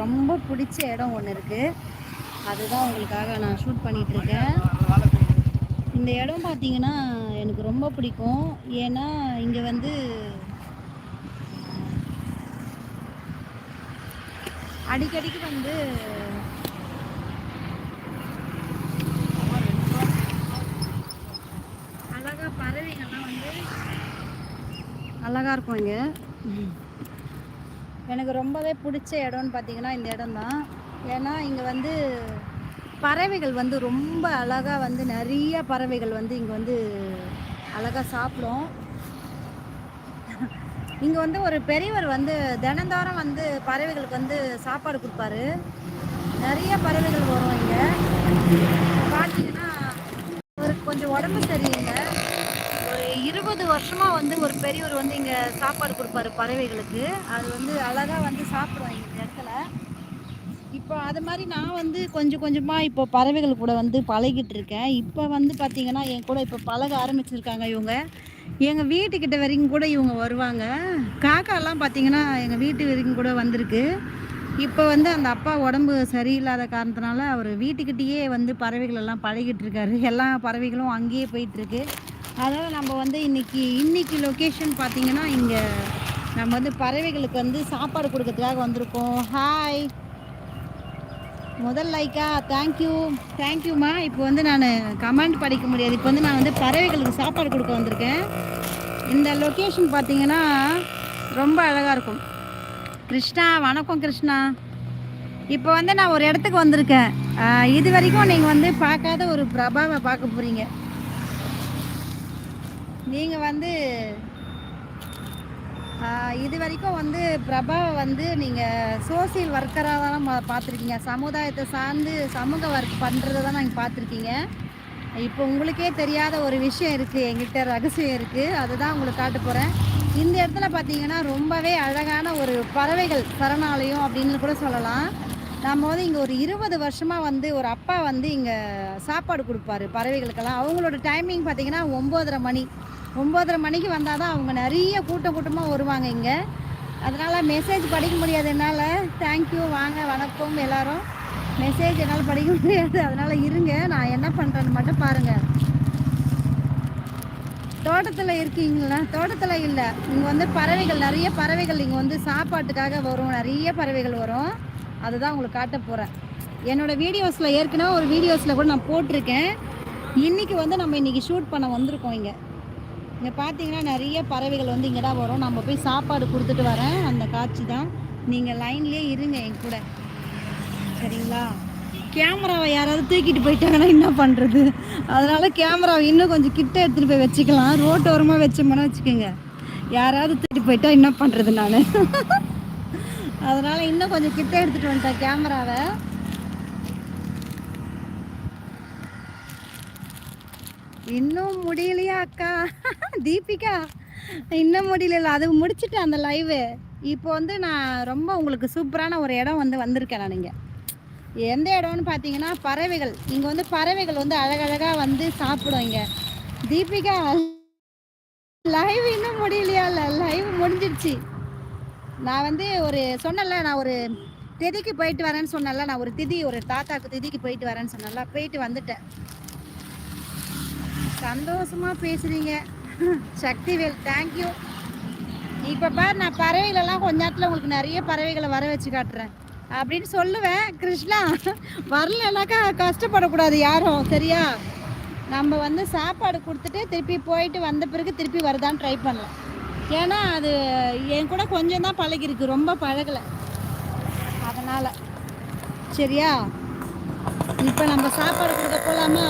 ரொம்ப பிடிச்ச இடம் ஒன்று இருக்குது அதுதான் உங்களுக்காக நான் ஷூட் பண்ணிகிட்ருக்கேன் இந்த இடம் பார்த்தீங்கன்னா எனக்கு ரொம்ப பிடிக்கும். ஏன்னா இங்கே வந்து அடிக்கடிக்கு வந்து அழகாக பறவைகள்லாம் வந்து அழகாக இருக்கும் இங்கே. எனக்கு ரொம்பவே பிடிச்ச இடம்னு பார்த்தீங்கன்னா இந்த இடம் தான் ஏன்னா இங்கே வந்து பறவைகள் வந்து ரொம்ப அழகாக வந்து நிறைய பறவைகள் வந்து இங்கே வந்து அழகாக சாப்பிடும். இங்கே வந்து ஒரு பெரியவர் வந்து தினந்தோறும் வந்து பறவைகளுக்கு வந்து சாப்பாடு கொடுப்பாரு. நிறைய பறவைகள் வரும் இங்கே. பார்த்தீங்கன்னா ஒரு கொஞ்சம் உடம்பு சரியில்லை. இருபது வருஷமாக வந்து ஒரு பெரியவர் வந்து இங்கே சாப்பாடு கொடுப்பாரு பறவைகளுக்கு. அது வந்து அழகாக வந்து சாப்பிடுவாங்க இந்த இடத்துல. இப்போ அது மாதிரி நான் வந்து கொஞ்சம் கொஞ்சமாக இப்போ பறவைகள் கூட வந்து பழகிட்டு இருக்கேன். இப்போ வந்து பார்த்தீங்கன்னா என் கூட இப்போ பழக ஆரம்பிச்சிருக்காங்க இவங்க. எங்கள் வீட்டுக்கிட்ட வரைக்கும் கூட இவங்க வருவாங்க. காக்காலாம் பார்த்தீங்கன்னா எங்கள் வீட்டு வரைக்கும் கூட வந்திருக்கு. இப்போ வந்து அந்த அப்பா உடம்பு சரியில்லாத காரணத்தினால அவர் வீட்டுக்கிட்டேயே வந்து பறவைகள் எல்லாம் பழகிட்டு இருக்காரு. எல்லா பறவைகளும் அங்கேயே போயிட்டுருக்கு அதனால் நம்ம வந்து இன்னைக்கு இன்றைக்கி லொக்கேஷன் பார்த்தீங்கன்னா இங்கே நம்ம வந்து பறவைகளுக்கு வந்து சாப்பாடு கொடுக்கறதுக்காக வந்திருக்கோம். ஹாய் முதல் லைக்கா தேங்க்யூ தேங்க்யூம்மா இப்போ வந்து நான் கமெண்ட் படிக்க முடியாது. இப்போ வந்து நான் வந்து பறவைகளுக்கு சாப்பாடு கொடுக்க வந்திருக்கேன். இந்த லொக்கேஷன் பார்த்தீங்கன்னா ரொம்ப அழகாக இருக்கும். கிருஷ்ணா வணக்கம் கிருஷ்ணா. இப்போ வந்து நான் ஒரு இடத்துக்கு வந்திருக்கேன். இது வரைக்கும் நீங்கள் வந்து பார்க்காத ஒரு பிரபாவை பார்க்க போகிறீங்க நீங்கள் வந்து இது வரைக்கும் வந்து பிரபாவை வந்து நீங்கள் சோசியல் ஒர்க்கராக தான் பார்த்துருக்கீங்க சமுதாயத்தை சார்ந்து சமூக ஒர்க் பண்ணுறதை தான் நீங்கள் பார்த்துருக்கீங்க இப்போ உங்களுக்கே தெரியாத ஒரு விஷயம் இருக்குது எங்கிட்ட ரகசியம் இருக்குது அதுதான் உங்களுக்கு காட்ட போகிறேன் இந்த இடத்துல பார்த்தீங்கன்னா ரொம்பவே அழகான ஒரு பறவைகள் சரணாலயம் அப்படின்னு கூட சொல்லலாம். நம்ம வந்து இங்கே ஒரு இருபது வருஷமாக வந்து ஒரு அப்பா வந்து இங்கே சாப்பாடு கொடுப்பாரு பறவைகளுக்கெல்லாம். அவங்களோட டைமிங் பார்த்தீங்கன்னா ஒம்போதரை மணி. ஒம்போதரை மணிக்கு வந்தால் தான் அவங்க நிறைய கூட்டம் கூட்டமாக வருவாங்க இங்கே. அதனால் மெசேஜ் படிக்க முடியாது என்னால். தேங்க்யூ வாங்க வணக்கம் எல்லோரும். மெசேஜ் என்னால் படிக்க முடியாது. அதனால் இருங்க. நான் என்ன பண்ணுறேன்னு மட்டும் பாருங்கள் தோட்டத்தில் இருக்கீங்களா? தோட்டத்தில் இல்லை. இங்கே வந்து பறவைகள் நிறைய பறவைகள் இங்கே வந்து சாப்பாட்டுக்காக வரும். நிறைய பறவைகள் வரும். அதுதான் உங்களுக்கு காட்ட போகிறேன் என்னோடய வீடியோஸில் ஏற்கனவே ஒரு வீடியோஸில் கூட நான் போட்டிருக்கேன். இன்றைக்கி வந்து நம்ம இன்றைக்கி ஷூட் பண்ண வந்திருக்கோம் இங்கே. இங்கே பார்த்தீங்கன்னா நிறைய பறவைகள் வந்து இங்கே தான் வரும். நம்ம போய் சாப்பாடு கொடுத்துட்டு வரேன். அந்த காட்சி தான். நீங்கள் லைன்லேயே இருங்க என் கூட. சரிங்களா? கேமராவை யாராவது தூக்கிட்டு போயிட்டாங்கன்னா என்ன பண்ணுறது அதனால் கேமராவை இன்னும் கொஞ்சம் கிட்ட எடுத்துகிட்டு போய் வச்சுக்கலாம். ரோட்டோரமாக வச்சோம்னா வச்சுக்கோங்க. யாராவது தூக்கிட்டு போயிட்டா என்ன பண்ணுறது நான்? அதனால் இன்னும் கொஞ்சம் கிட்ட எடுத்துகிட்டு வந்துட்டேன் கேமராவை. இன்னும் முடியலையா அக்கா? தீபிகா இன்னும் முடியல அது முடிச்சுட்டேன் அந்த லைவு இப்போ வந்து நான் ரொம்ப உங்களுக்கு சூப்பரான ஒரு இடம் வந்து வந்திருக்கேன் நான் இங்கே. எந்த இடம்னு பார்த்தீங்கன்னா பறவைகள். இங்கே வந்து பறவைகள் வந்து அழகழகாக வந்து சாப்பிடும் இங்கே. தீபிகா லைவ் இன்னும் முடியலையா? இல்லை லைவ் முடிஞ்சிடுச்சு நான் வந்து ஒரு சொன்னல நான் ஒரு திதிக்கு போயிட்டு வரேன்னு சொன்னல நான் ஒரு திதி ஒரு தாத்தாக்கு திதிக்கு போயிட்டு வரேன்னு சொன்னல போயிட்டு வந்துட்டேன். சந்தோஷமா பேசுறீங்க. சக்திவேல் தேங்க்யூ இப்போ பார் நான் பறவைகளெல்லாம் கொஞ்ச நேரத்தில் உங்களுக்கு நிறைய பறவைகளை வர வச்சு காட்டுறேன். அப்படின்னு சொல்லுவேன் கிருஷ்ணா. வரலனாக்கா கஷ்டப்படக்கூடாது யாரும் சரியா? நம்ம வந்து சாப்பாடு கொடுத்துட்டு திருப்பி போயிட்டு வந்த பிறகு திருப்பி வருதான்னு ட்ரை பண்ணலாம். ஏன்னா அது என் கூட கொஞ்சம் தான் பழகிருக்கு ரொம்ப பழகலை. அதனால். சரியா? இப்போ நம்ம சாப்பாடு கொடுக்க போகலாமா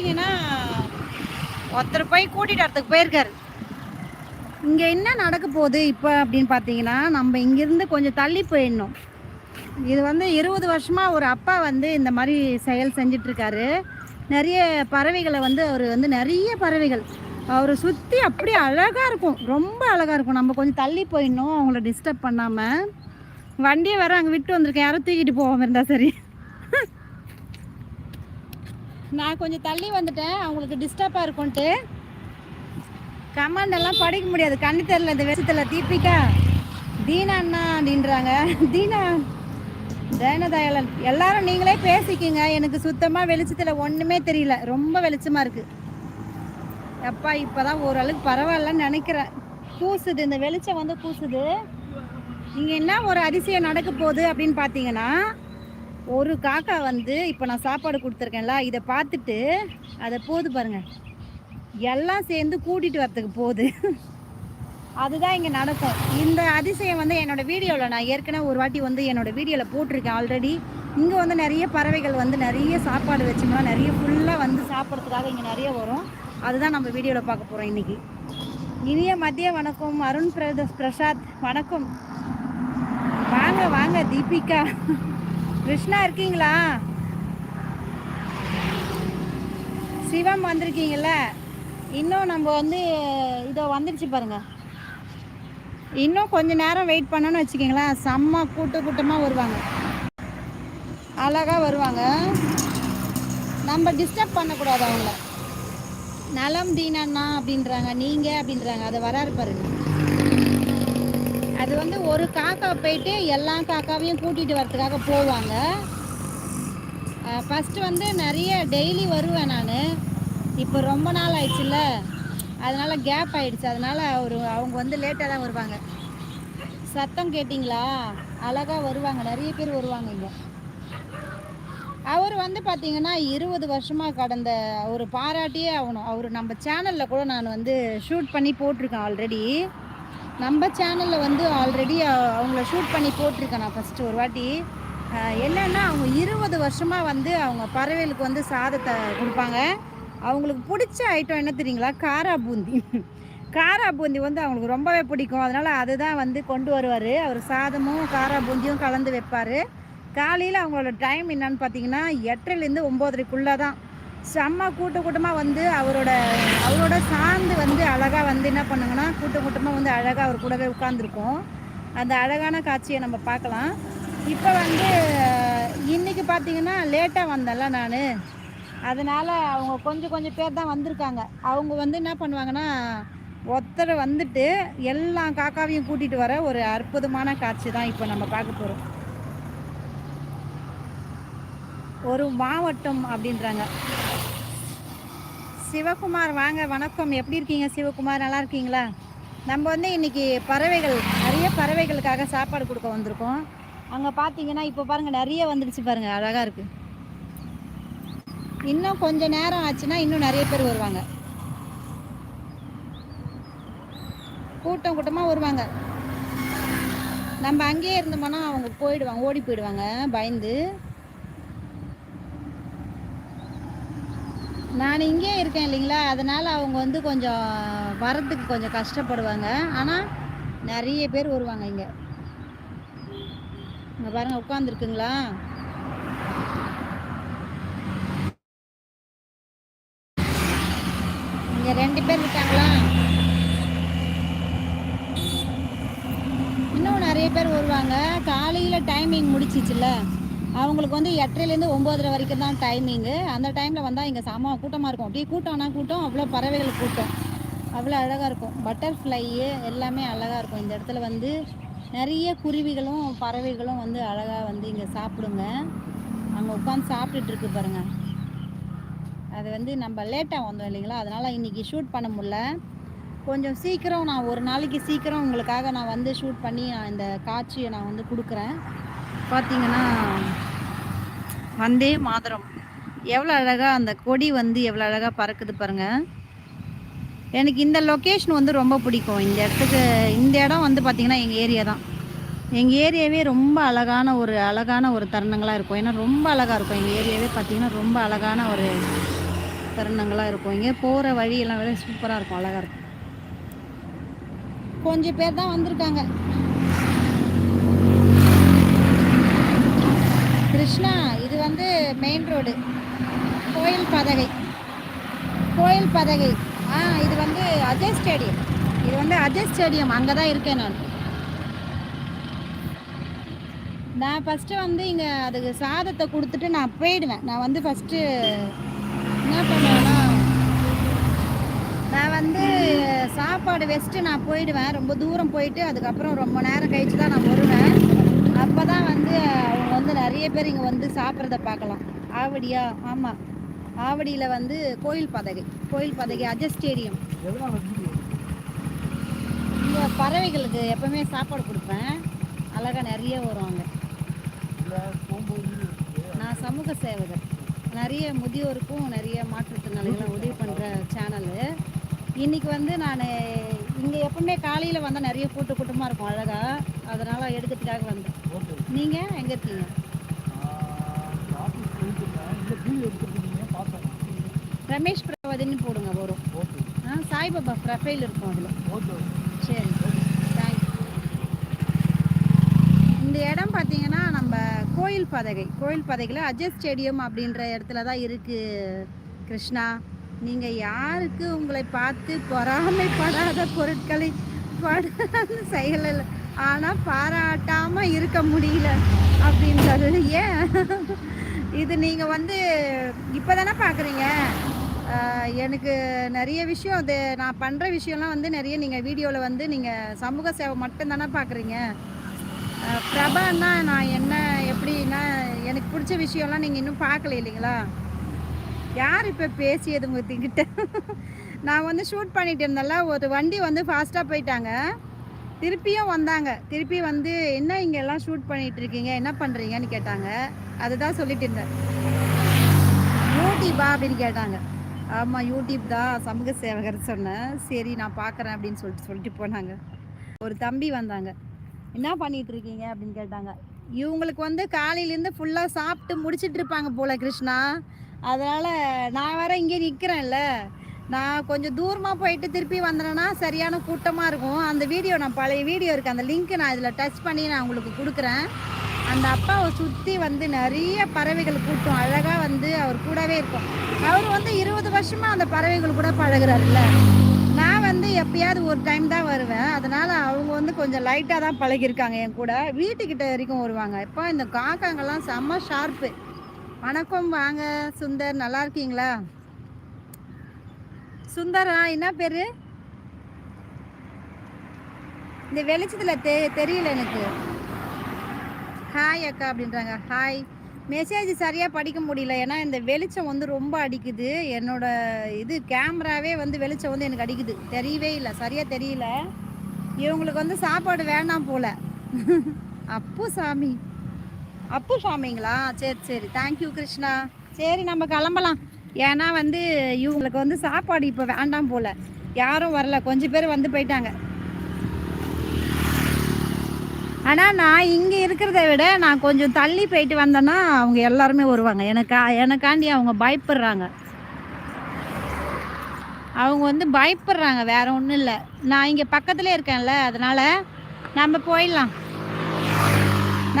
பார்த்தீங்கன்னா ஒருத்தர் போய் கூட்டிகிட்டு வரத்துக்கு போயிருக்காரு. இங்கே என்ன நடக்க போகுது இப்போ அப்படின்னு பார்த்தீங்கன்னா நம்ம இங்கேருந்து கொஞ்சம் தள்ளி போயிடணும். இது வந்து இருபது வருஷமாக ஒரு அப்பா வந்து இந்த மாதிரி செயல் செஞ்சிட்ருக்காரு. நிறைய பறவைகளை வந்து அவர் வந்து நிறைய பறவைகள். அவரை சுற்றி அப்படியே அழகாக இருக்கும். ரொம்ப அழகாக இருக்கும். நம்ம கொஞ்சம் தள்ளி போயிடணும் அவங்கள டிஸ்டர்ப் பண்ணாமல் வண்டியை வேறு அங்கே விட்டு வந்திருக்கேன். யாரும் தூக்கிட்டு போவோம் இருந்தால் சரி. நான் கொஞ்சம் தள்ளி வந்துட்டேன். அவங்களுக்கு டிஸ்டர்பாக இருக்கும்ன்ட்டு கமாண்ட் எல்லாம் படிக்க முடியாது. கண்ணு தெரியல இந்த விஷயத்தில் தீபிகா. தீனா அண்ணா அப்படின்றாங்க. தீனா தயனதயாளன் எல்லாரும் நீங்களே பேசிக்கிங்க. எனக்கு சுத்தமாக வெளிச்சத்தில் ஒன்றுமே தெரியல. ரொம்ப வெளிச்சமாக இருக்குது எப்பா இப்போதான் ஓரளவுக்கு பரவாயில்லன்னு நினைக்கிறேன். கூசுது இந்த வெளிச்சம் வந்து கூசுது. இங்கே என்ன ஒரு அதிசயம் நடக்க போகுது அப்படின்னு பார்த்தீங்கன்னா ஒரு காக்கா வந்து இப்போ நான் சாப்பாடு கொடுத்துருக்கேன்ல இதை பார்த்துட்டு அதை போது பாருங்கள் எல்லாம் சேர்ந்து கூட்டிகிட்டு வரத்துக்கு போகுது அதுதான் இங்கே நடக்கும். இந்த அதிசயம் வந்து என்னோடய வீடியோவில் நான் ஏற்கனவே ஒரு வாட்டி வந்து என்னோட வீடியோவில் போட்டிருக்கேன் ஆல்ரெடி இங்கே வந்து நிறைய பறவைகள் வந்து நிறைய சாப்பாடு வச்சோம்னா நிறைய ஃபுல்லாக வந்து சாப்பிட்றதுக்காக இங்கே நிறைய வரும். அதுதான் நம்ம வீடியோவில் பார்க்க போகிறோம் இன்றைக்கி இனிய மதிய வணக்கம். அருண் பிரத பிரசாத் வணக்கம். வாங்க வாங்க தீபிகா. கிருஷ்ணா இருக்கீங்களா? சிவம் வந்திருக்கீங்கள இன்னும் நம்ம வந்து இதோ வந்துடுச்சு பாருங்க. இன்னும் கொஞ்சம் நேரம் வெயிட் பண்ணணும்னு வச்சுக்கிங்களேன். செம்ம கூட்டு கூட்டமாக வருவாங்க. அழகாக வருவாங்க. நம்ம டிஸ்டர்ப் பண்ணக்கூடாது அவங்கள. நலம் தீனண்ணா அப்படின்றாங்க. நீங்கள் அப்படின்றாங்க. அதை வராரு பாருங்கள் அது வந்து ஒரு காக்கா போயிட்டு எல்லா காக்காவையும் கூட்டிகிட்டு வரதுக்காக போவாங்க. ஃபஸ்ட்டு வந்து நிறைய டெய்லி வருவேன் நான். இப்போ ரொம்ப நாள் ஆயிடுச்சுல்ல. அதனால் கேப் ஆயிடுச்சு. அதனால் அவர் அவங்க வந்து லேட்டாக தான் வருவாங்க. சத்தம் கேட்டிங்களா? அழகாக வருவாங்க. நிறைய பேர் வருவாங்க இங்கே. அவர் வந்து பார்த்திங்கன்னா இருபது வருஷமாக கடந்த ஒரு பாராட்டியே ஆகணும். அவர் நம்ம சேனலில் கூட நான் வந்து ஷூட் பண்ணி போட்டிருக்கேன் ஆல்ரெடி நம்ம சேனலில் வந்து ஆல்ரெடி அவங்கள ஷூட் பண்ணி போட்டிருக்கேன் நான் ஃபஸ்ட்டு ஒரு வாட்டி. என்னென்னா அவங்க இருபது வருஷமாக வந்து அவங்க பறவைகளுக்கு வந்து சாதத்தை கொடுப்பாங்க. அவங்களுக்கு பிடிச்ச ஐட்டம் என்ன தெரியுங்களா? காரா பூந்தி. காரா பூந்தி வந்து அவங்களுக்கு ரொம்பவே பிடிக்கும். அதனால் அதுதான் வந்து கொண்டு வருவார். அவர் சாதமும் காரா பூந்தியும் கலந்து வைப்பார். காலையில் அவங்களோட டைம் என்னன்னு பார்த்தீங்கன்னா எட்டரைலேருந்து ஒம்போதரைக்குள்ளே தான் செம்ம கூட்ட கூட்டமாக வந்து அவரோட அவரோட சார்ந்து வந்து அழகாக வந்து என்ன பண்ணுங்கன்னா கூட்ட கூட்டமாக வந்து அழகாக அவர் கூடவே உட்காந்துருக்கோம் அந்த அழகான காட்சியை நம்ம பார்க்கலாம். இப்போ வந்து இன்றைக்கி பார்த்தீங்கன்னா லேட்டாக வந்தேன்ல நான். அதனால் அவங்க கொஞ்சம் கொஞ்சம் பேர் தான் வந்திருக்காங்க. அவங்க வந்து என்ன பண்ணுவாங்கன்னா ஒருத்தர் வந்துட்டு எல்லா காக்காவையும் கூட்டிகிட்டு வர ஒரு அற்புதமான காட்சி தான் இப்போ நம்ம பார்க்க போகிறோம் ஒரு மாவட்டம் அப்படின்றாங்க. சிவகுமார் வாங்க வணக்கம். எப்படி இருக்கீங்க சிவகுமார்? நல்லா இருக்கீங்களா? நம்ம வந்து இன்னைக்கு பறவைகள் நிறைய பறவைகளுக்காக சாப்பாடு கொடுக்க வந்திருக்கோம். அங்கே பார்த்தீங்கன்னா இப்போ பாருங்கள் நிறைய வந்துடுச்சு பாருங்கள் அழகாக இருக்குது இன்னும் கொஞ்சம் நேரம் ஆச்சுன்னா இன்னும் நிறைய பேர் வருவாங்க. கூட்டம் கூட்டமாக வருவாங்க. நம்ம அங்கேயே இருந்தோம்னா அவங்க போயிடுவாங்க ஓடி போயிடுவாங்க பயந்து. நான் இங்கே இருக்கேன் இல்லைங்களா? அதனால் அவங்க வந்து கொஞ்சம் வரத்துக்கு கொஞ்சம் கஷ்டப்படுவாங்க. ஆனால் நிறைய பேர் வருவாங்க இங்கே. இங்கே பாருங்கள் உட்காந்துருக்குங்களா இங்கே ரெண்டு பேர் இருக்காங்களா? இன்னும் நிறைய பேர் வருவாங்க. காலையில் டைமிங் முடிச்சிச்சுல்ல? அவங்களுக்கு வந்து எட்டரைலேருந்து ஒம்போதரை வரைக்கும் தான் டைமிங்கு அந்த டைமில் வந்தால் இங்கே செம கூட்டமாக இருக்கும். அப்படியே கூட்டம்னா கூட்டம் அவ்வளோ பறவைகள் கூட்டம். அவ்வளோ அழகாக இருக்கும். பட்டர்ஃப்ளையு எல்லாமே அழகாக இருக்கும். இந்த இடத்துல வந்து நிறைய குருவிகளும் பறவைகளும் வந்து அழகாக வந்து இங்கே சாப்பிடுங்க. அங்கே உட்காந்து சாப்பிட்டுட்டு இருக்கு பாருங்கள் அது வந்து நம்ம லேட்டாக வந்தோம் இல்லைங்களா? அதனால் இன்றைக்கி ஷூட் பண்ண முடில கொஞ்சம் சீக்கிரம் நான் ஒரு நாளைக்கு சீக்கிரம் உங்களுக்காக நான் வந்து ஷூட் பண்ணி நான் இந்த காட்சியை நான் வந்து கொடுக்குறேன். பார்த்தீங்கன்னா வந்தே மாதரம். எவ்வளோ அழகாக அந்த கொடி வந்து எவ்வளோ அழகாக பறக்குது பாருங்கள் எனக்கு இந்த லொக்கேஷன் வந்து ரொம்ப பிடிக்கும். இந்த இடத்துக்கு இந்த இடம் வந்து பார்த்திங்கன்னா எங்கள் ஏரியா தான். எங்கள் ஏரியாவே ரொம்ப அழகான ஒரு அழகான ஒரு தருணங்களாக இருக்கும். ஏன்னா ரொம்ப அழகாக இருக்கும். எங்கள் ஏரியாவே பார்த்திங்கன்னா ரொம்ப அழகான ஒரு தருணங்களாக இருக்கும். இங்கே போகிற வழியெல்லாம் விட சூப்பராக இருக்கும். அழகாக இருக்கும். கொஞ்சம் பேர் தான் வந்திருக்காங்க. கிருஷ்ணா இது வந்து மெயின் ரோடு கோயில் பதகை. கோயில் பதகை. ஆ இது வந்து அஜய் ஸ்டேடியம் இது வந்து அஜய் ஸ்டேடியம் அங்கே தான் இருக்கேன் நான். நான் ஃபஸ்ட்டு வந்து இங்கே அதுக்கு சாதத்தை கொடுத்துட்டு நான் போயிடுவேன். நான் வந்து ஃபஸ்ட்டு என்ன பண்ணுவேன்னா நான் வந்து சாப்பாடு வச்சுட்டு நான் போயிடுவேன். ரொம்ப தூரம் போயிட்டு அதுக்கப்புறம் ரொம்ப நேரம் கழிச்சு தான் நான் வருவேன். அப்போ தான் வந்து அவங்க வந்து நிறைய பேர் இங்கே வந்து சாப்பிட்றத பார்க்கலாம். ஆவடியா? ஆமாம் ஆவடியில் வந்து கோயில் பதகை. கோயில் பதகை அஜய் ஸ்டேடியம். இங்கே பறவைகளுக்கு எப்பவுமே சாப்பாடு கொடுப்பேன். அழகாக நிறைய வரும் அங்கே. நான் சமூக சேவகர். நிறைய முதியோருக்கும் நிறைய மாற்றுத்திறனாளிகளும் உதவி பண்ணுற சேனலு. இன்னைக்கு வந்து நான் இங்கே எப்பவுமே காலையில் வந்தால் நிறைய கூட்ட கூட்டமாக இருக்கும் அழகாக அதனால் எடுக்கிறதுக்காக வந்தேன். நீங்கள் எங்கே இருக்கீங்க? ரமேஷ் பிரவதின்னு போடுங்க வரும். ஆ சாய்பாபா ப்ரொஃபைல் இருக்கும் அதில். சரி. தேங்க்ஸ் இந்த இடம் பார்த்தீங்கன்னா நம்ம கோயில் பதகை. கோயில் பதகையில் அஜய் ஸ்டேடியம் அப்படின்ற இடத்துல தான் இருக்குது கிருஷ்ணா. நீங்கள் யாருக்கு உங்களை பார்த்து பொறாமைப்படாத பொருட்களை படாத செயலில் ஆனால் பாராட்டாமல் இருக்க முடியல அப்படின்றது. ஏன்? இது நீங்கள் வந்து இப்போ தானே பார்க்குறீங்க எனக்கு நிறைய விஷயம் அது நான் பண்ணுற விஷயம்லாம் வந்து நிறைய நீங்கள் வீடியோவில் வந்து நீங்கள் சமூக சேவை மட்டும்தானே பார்க்குறீங்க பிரபான்னா நான் என்ன எப்படின்னா எனக்கு பிடிச்ச விஷயம்லாம் நீங்கள் இன்னும் பார்க்கல இல்லைங்களா? யார் இப்போ பேசியது உங்ககிட்ட? நான் வந்து ஷூட் பண்ணிட்டு இருந்தேன்ல ஒரு வண்டி வந்து ஃபாஸ்ட்டாக போயிட்டாங்க. திருப்பியும் வந்தாங்க. திருப்பி வந்து என்ன இங்கே எல்லாம் ஷூட் பண்ணிட்டு இருக்கீங்க என்ன பண்ணுறீங்கன்னு கேட்டாங்க. அதுதான் சொல்லிட்டு இருந்தேன். யூடியூபா அப்படின்னு கேட்டாங்க. ஆமாம் யூடியூப் தான். சமூக சேவகர் சொன்னேன். சரி நான் பார்க்குறேன் அப்படின்னு சொல்லிட்டு சொல்லிட்டு போனாங்க. ஒரு தம்பி வந்தாங்க. என்ன பண்ணிட்டு இருக்கீங்க அப்படின்னு கேட்டாங்க. இவங்களுக்கு வந்து காலையிலேருந்து ஃபுல்லாக சாப்பிட்டு முடிச்சிட்டு இருப்பாங்க போல கிருஷ்ணா. அதனால் நான் வேற இங்கே நிற்கிறேன்ல நான் கொஞ்சம் தூரமாக போயிட்டு திருப்பி வந்தேன்னா சரியான கூட்டமாக இருக்கும். அந்த வீடியோ நான் பழைய வீடியோ இருக்குது அந்த லிங்க்கு நான் இதில் டச் பண்ணி நான் உங்களுக்கு கொடுக்குறேன். அந்த அப்பாவை சுற்றி வந்து நிறைய பறவைகள் கூட்டம். அழகாக வந்து அவர் கூடவே இருக்கும். அவர் வந்து இருபது வருஷமாக அந்த பறவைகள் கூட பழகுறாருல்ல. நான் வந்து எப்பயாவது ஒரு டைம் தான் வருவேன். அதனால் அவங்க வந்து கொஞ்சம் லைட்டாக தான் பழகிருக்காங்க என் கூட. வீட்டுக்கிட்ட வரைக்கும் வருவாங்க. இப்போ இந்த காக்காங்கெல்லாம் செம்ம ஷார்ப்பு வணக்கம் வாங்க சுந்தர். நல்லா இருக்கீங்களா? சுந்தரா என்ன பேர்? இந்த வெளிச்சத்தில் தெ தெரியல எனக்கு. ஹாய் அக்கா அப்படின்றாங்க. ஹாய் மெசேஜ் சரியாக படிக்க முடியல. ஏன்னா இந்த வெளிச்சம் வந்து ரொம்ப அடிக்குது. என்னோட இது கேமராவே வந்து வெளிச்சம் வந்து எனக்கு அடிக்குது. தெரியவே இல்லை. சரியாக தெரியல. இவங்களுக்கு வந்து சாப்பாடு வேணாம் போல. அப்பு சாமி. அப்பு சாமிங்களா? சரி சரி. Thank you Krishna. சரி நம்ம கிளம்பலாம். ஏன்னா வந்து இவங்களுக்கு வந்து சாப்பாடு இப்போ வேண்டாம் போல. யாரும் வரல. கொஞ்சம் பேர் வந்து போயிட்டாங்க. ஆனால் நான் இங்கே இருக்கிறத விட நான் கொஞ்சம் தள்ளி போயிட்டு வந்தேன்னா அவங்க எல்லாருமே வருவாங்க. எனக்கா எனக்காண்டி அவங்க பயப்படுறாங்க. அவங்க வந்து பயப்படுறாங்க. வேற ஒன்றும் இல்லை. நான் இங்கே பக்கத்துலேயே இருக்கேன்ல. அதனால் நம்ம போயிடலாம்.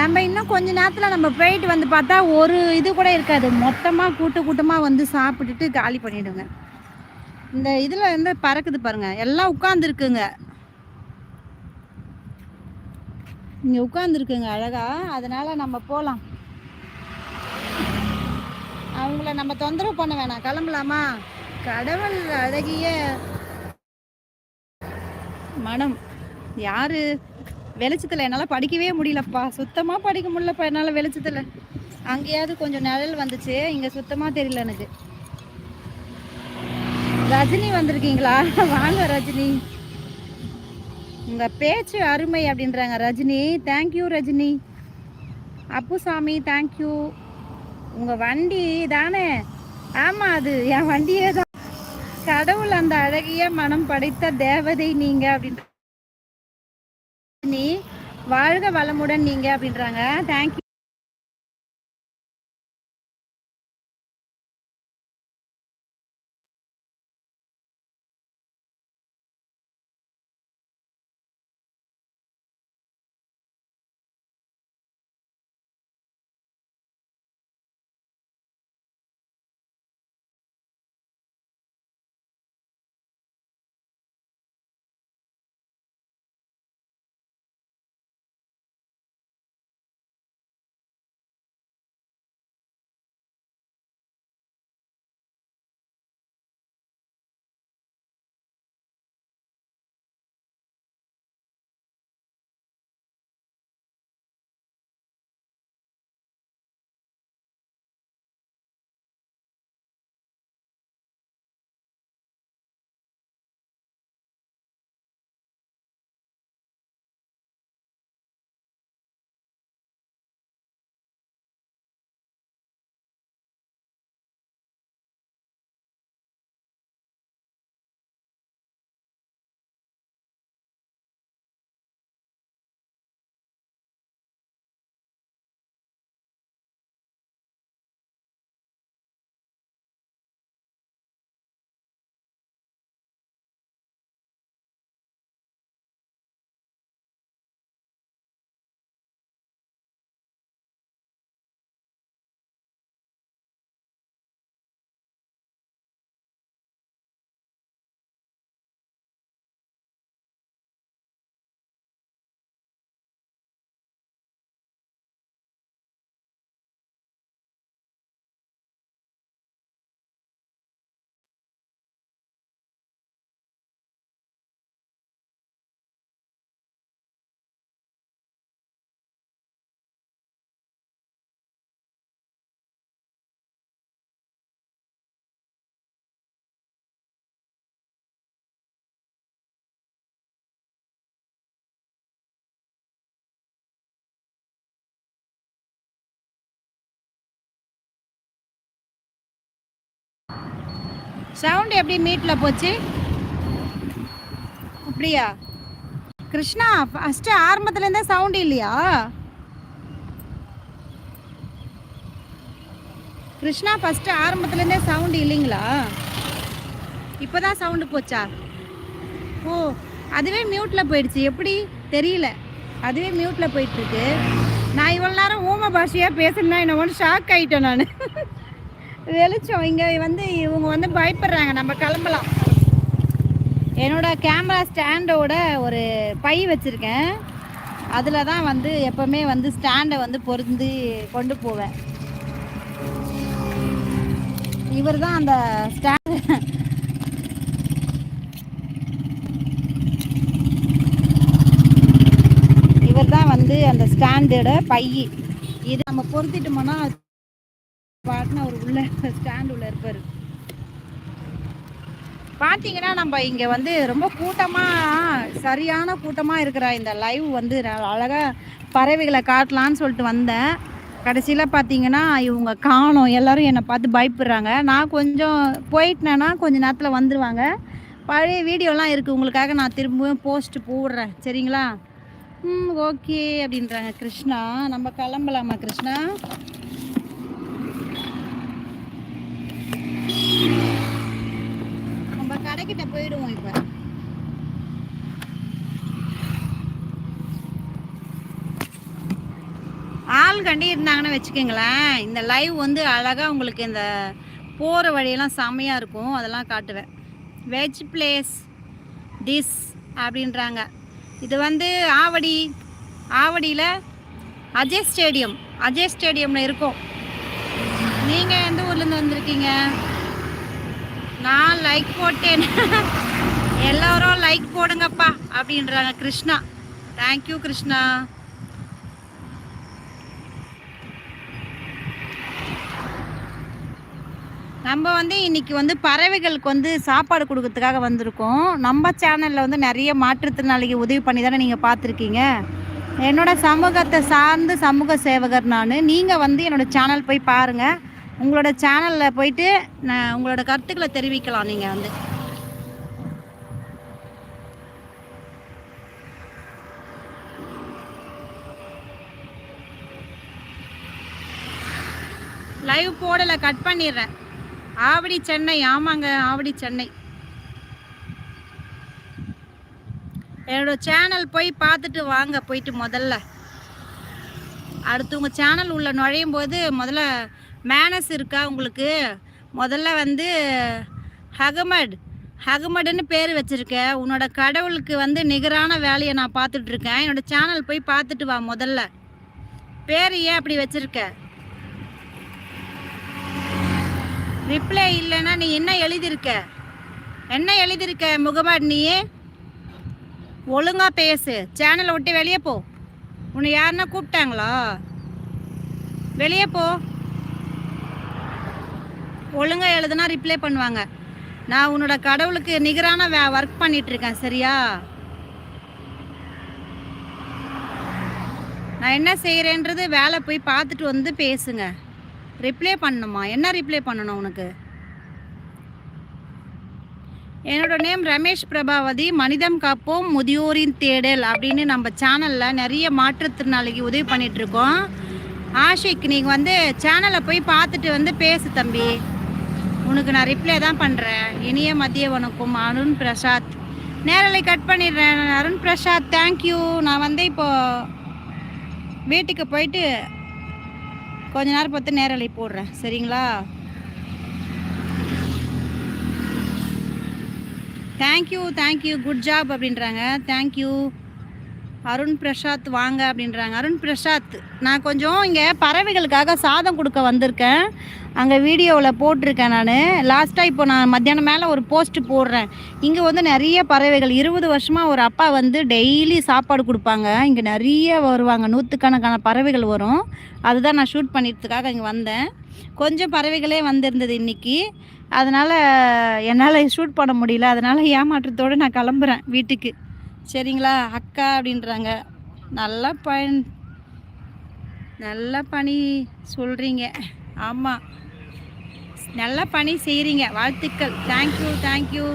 நம்ம இன்னும் கொஞ்ச நேரத்தில் நம்ம போயிட்டு வந்து பார்த்தா ஒரு இது கூட இருக்காது. மொத்தமாக கூட்டு கூட்டமாக வந்து சாப்பிட்டுட்டு காலி பண்ணிடுங்க. இந்த இதில் வந்து பறக்குது பாருங்க. எல்லாம் உட்காந்துருக்குங்க இங்கே உட்காந்துருக்குங்க அழகா. அதனால நம்ம போகலாம் அவங்கள நம்ம தொந்தரவு பண்ண வேணாம். கிளம்பலாமா? கடவுள் அழகிய மனம். யாரு? வெளிச்சத்தில் என்னால் படிக்கவே முடியலப்பா. சுத்தமாக படிக்க முடியலப்பா என்னால் வெளிச்சத்தில். அங்கேயாவது கொஞ்சம் நிழல் வந்துச்சு. இங்கே சுத்தமாக தெரியல எனக்கு. ரஜினி வந்திருக்கீங்களா? வாங்க ரஜினி. உங்கள் பேச்சு அருமை அப்படின்றாங்க Rajini. Thank you Rajini. Appusamy thank you உங்கள் வண்டி தானே? ஆமாம் அது. என் வண்டியே தான். கடவுள் அந்த அழகிய மனம் படைத்த தேவதை நீங்கள் அப்படின்ற வாழ்க வளமுடன் நீங்கள் அப்படின்றாங்க. தேங்க்யூ சவுண்ட் எப்படி மீட்டில் போச்சு? அப்படியா? கிருஷ்ணா ஃபஸ்ட்டு ஆரம்பத்துலேருந்தே சவுண்ட் இல்லையா? கிருஷ்ணா ஃபஸ்ட்டு ஆரம்பத்துலேருந்தே சவுண்ட் இல்லைங்களா? இப்போ தான் சவுண்டு போச்சா? ஓ அதுவே மியூட்டில் போயிடுச்சு. எப்படி? தெரியல. அதுவே மியூட்டில் போயிட்டுருக்கு நான் இவ்வளோ நேரம் ஊம பாஷையாக பேசுனா என்ன ஒன்று ஷாக் ஆகிட்டேன் நான். வெளிச்சம். இங்கே வந்து இவங்க வந்து பயப்படுறாங்க. நம்ம கிளம்பலாம். என்னோட கேமரா ஸ்டாண்டோட ஒரு பை வச்சுருக்கேன். அதில் தான் வந்து எப்போவுமே வந்து ஸ்டாண்டை வந்து பொருந்து கொண்டு போவேன். இவர் தான் அந்த ஸ்டாண்ட் இவர் தான் வந்து அந்த ஸ்டாண்டோட பை. இது நம்ம பொருத்திட்டோம்னா பாட்டுன்னு அவர் உள்ள ஸ்டாண்ட் உள்ள இருப்பார். பார்த்தீங்கன்னா நம்ம இங்கே வந்து ரொம்ப கூட்டமாக சரியான கூட்டமாக இருக்கிற இந்த லைவ் வந்து அழகாக பறவைகளை காட்டலான்னு சொல்லிட்டு வந்தேன். கடைசியில் பார்த்தீங்கன்னா இவங்க காணும். எல்லோரும் என்னை பார்த்து பயப்படுறாங்க. நான் கொஞ்சம் போயிட்டேன்னா கொஞ்ச நேரத்தில் வந்துடுவாங்க பழைய வீடியோலாம் இருக்குது உங்களுக்காக நான் திரும்பவும் போஸ்ட்டு போடுறேன். சரிங்களா? ம் ஓகே அப்படின்றாங்க கிருஷ்ணா. நம்ம கிளம்பலாமா கிருஷ்ணா? கிட்ட போயிடுவோம் இப்போ. ஆள் கண்டி இருந்தாங்கன்னு வச்சுக்கோங்களேன் இந்த லைவ் வந்து அழகாக உங்களுக்கு இந்த போகிற வழியெல்லாம் செம்மையாக இருக்கும். அதெல்லாம் காட்டுவேன். வெஜ் பிளேஸ் டிஸ் அப்படின்றாங்க. இது வந்து ஆவடி ஆவடியில் அஜய் ஸ்டேடியம் அஜய் ஸ்டேடியமில் இருக்கும். நீங்கள் எந்த ஊர்லேருந்து வந்திருக்கீங்க? நான் லைக் போட்டேன். எல்லோரும் லைக் போடுங்கப்பா அப்படின்றாங்க கிருஷ்ணா. தேங்க்யூ கிருஷ்ணா. நம்ம வந்து இன்றைக்கி வந்து பறவைகளுக்கு வந்து சாப்பாடு கொடுக்கறதுக்காக வந்திருக்கோம். நம்ம சேனலில் வந்து நிறைய மாற்றுத்திறனாளிக்கு உதவி பண்ணி தானே நீங்கள் பார்த்துருக்கீங்க. என்னோட சமூகத்தை சார்ந்து சமூக சேவகர் நான். நீங்கள் வந்து என்னோட சேனல் போய் பாருங்கள் உங்களோட சேனலில் போயிட்டு நான் உங்களோட கருத்துக்களை தெரிவிக்கலாம். நீங்கள் வந்து. லைவ் போடலை கட் பண்ணிடுறேன். ஆவடி சென்னை. ஆமாங்க ஆவடி சென்னை. என்னோட சேனல் போய் பார்த்துட்டு வாங்க போயிட்டு முதல்ல. அடுத்து உங்கள் சேனல் உள்ள நுழையும் போது முதல்ல மேனஸ் இருக்கா உங்களுக்கு? முதல்ல வந்து ஹகமட் ஹகமடுன்னு பேர் வச்சுருக்க. உன்னோட கடவுளுக்கு வந்து நிகரான வேலையை நான் பார்த்துட்ருக்கேன். என்னோடய சேனல் போய் பார்த்துட்டு வா முதல்ல. பேர் ஏன் அப்படி வச்சுருக்க? ரிப்ளை இல்லைன்னா நீ என்ன எழுதியிருக்க? என்ன எழுதியிருக்க முகமட் நீ? ஒழுங்காக பேசு. சேனலை விட்டு வெளியே போ. உன்னை யாருன்னா கூப்பிட்டாங்களா? வெளியே போ. ஒழுங்காக எழுதுனா ரிப்ளை பண்ணுவாங்க. நான் உன்னோட கடவுளுக்கு நிகரான வே ஒர்க் பண்ணிகிட்ருக்கேன் இருக்கேன் சரியா? நான் என்ன செய்கிறேன்றது வேலை போய் பார்த்துட்டு வந்து பேசுங்க. ரிப்ளை பண்ணணுமா? என்ன ரிப்ளை பண்ணணும் உனக்கு? என்னோட நேம் ரமேஷ் பிரபாவதி மனிதம் காப்போம் முதியோரின் தேடல் அப்படின்னு நம்ம சேனலில் நிறைய மாற்றுத்திறனாளிக்கு உதவி பண்ணிகிட்ருக்கோம் ஆஷிக் நீங்கள் வந்து சேனலை போய் பார்த்துட்டு வந்து பேசு தம்பி. உனக்கு நான் ரிப்ளை தான் பண்ணுறேன் இனிய மதிய வணக்கம் அருண் பிரசாத். நேரலை கட் பண்ணிடுறேன் அருண் பிரசாத் தேங்க்யூ நான் வந்து இப்போது வீட்டுக்கு போயிட்டு கொஞ்ச நேரம் பார்த்து நேரலை போடுறேன். சரிங்களா? Thank you thank you good job அப்படின்றாங்க. தேங்க்யூ அருண் பிரசாத் வாங்க அப்படின்றாங்க. அருண் பிரசாத் நான் கொஞ்சம் இங்கே பறவைகளுக்காக சாதம் கொடுக்க வந்திருக்கேன். அங்கே வீடியோவில் போட்டிருக்கேன் நான். லாஸ்ட்டாக இப்போ நான் மத்தியானம் மேலே ஒரு போஸ்ட் போடுறேன். இங்கே வந்து நிறைய பறவைகள் இருபது வருஷமாக ஒரு அப்பா வந்து டெய்லி சாப்பாடு கொடுப்பாங்க. இங்கே நிறைய வருவாங்க. நூற்றுக்கணக்கான பறவைகள் வரும். அதுதான் நான் ஷூட் பண்ணிக்கிறதுக்காக இங்கே வந்தேன். கொஞ்சம் பறவைகளே வந்திருந்தது இன்றைக்கி அதனால் என்னால் ஷூட் பண்ண முடியல. அதனால் ஏமாற்றத்தோடு நான் கிளம்புறேன் வீட்டுக்கு. சரிங்களா? அக்கா அப்படின்றாங்க. நல்லா பயன் நல்லா பணி சொல்கிறீங்க ஆமாம் நல்லா பணி செய்கிறீங்க வாழ்த்துக்கள். தேங்க்யூ தேங்க்யூ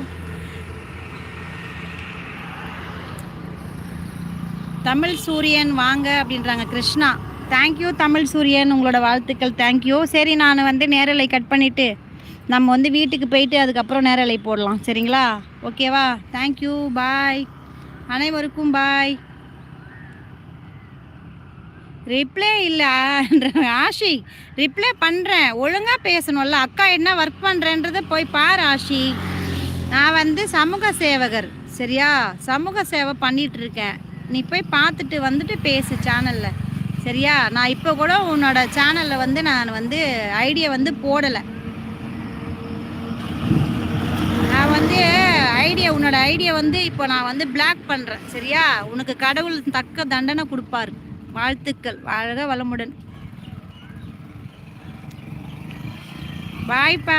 தமிழ் சூரியன் வாங்க அப்படின்றாங்க கிருஷ்ணா. தேங்க்யூ தமிழ் சூரியன். உங்களோட வாழ்த்துக்கள். தேங்க்யூ சரி நான் வந்து நேரலை கட் பண்ணிவிட்டு நம்ம வந்து வீட்டுக்கு போயிட்டு அதுக்கப்புறம் நேரலை போடலாம். சரிங்களா? ஓகேவா தேங்க்யூ பாய் அனைவருக்கும் பாய் ரிப்ளே இல்லை. ஆஷி ரிப்ளை பண்ணுறேன் ஒழுங்காக பேசணும்ல. அக்கா என்ன ஒர்க் பண்ணுறேன்றதை போய் பார் ஆஷி. நான் வந்து சமூக சேவகர் சரியா? சமூக சேவை பண்ணிகிட்ருக்கேன் நீ போய் பார்த்துட்டு வந்துட்டு பேசு சேனலில் சரியா? நான் இப்போ கூட உன்னோட சேனலில் வந்து நான் வந்து ஐடியா வந்து போடலை நான் வந்து ஐடியா உன்னோட ஐடியா வந்து இப்போ நான் வந்து பிளாக் பண்ணுறேன் சரியா? உனக்கு கடவுள் தக்க தண்டனை கொடுப்பாரு. வாழ்த்துக்கள். வாழ்க வளமுடன். பாய்ப்பா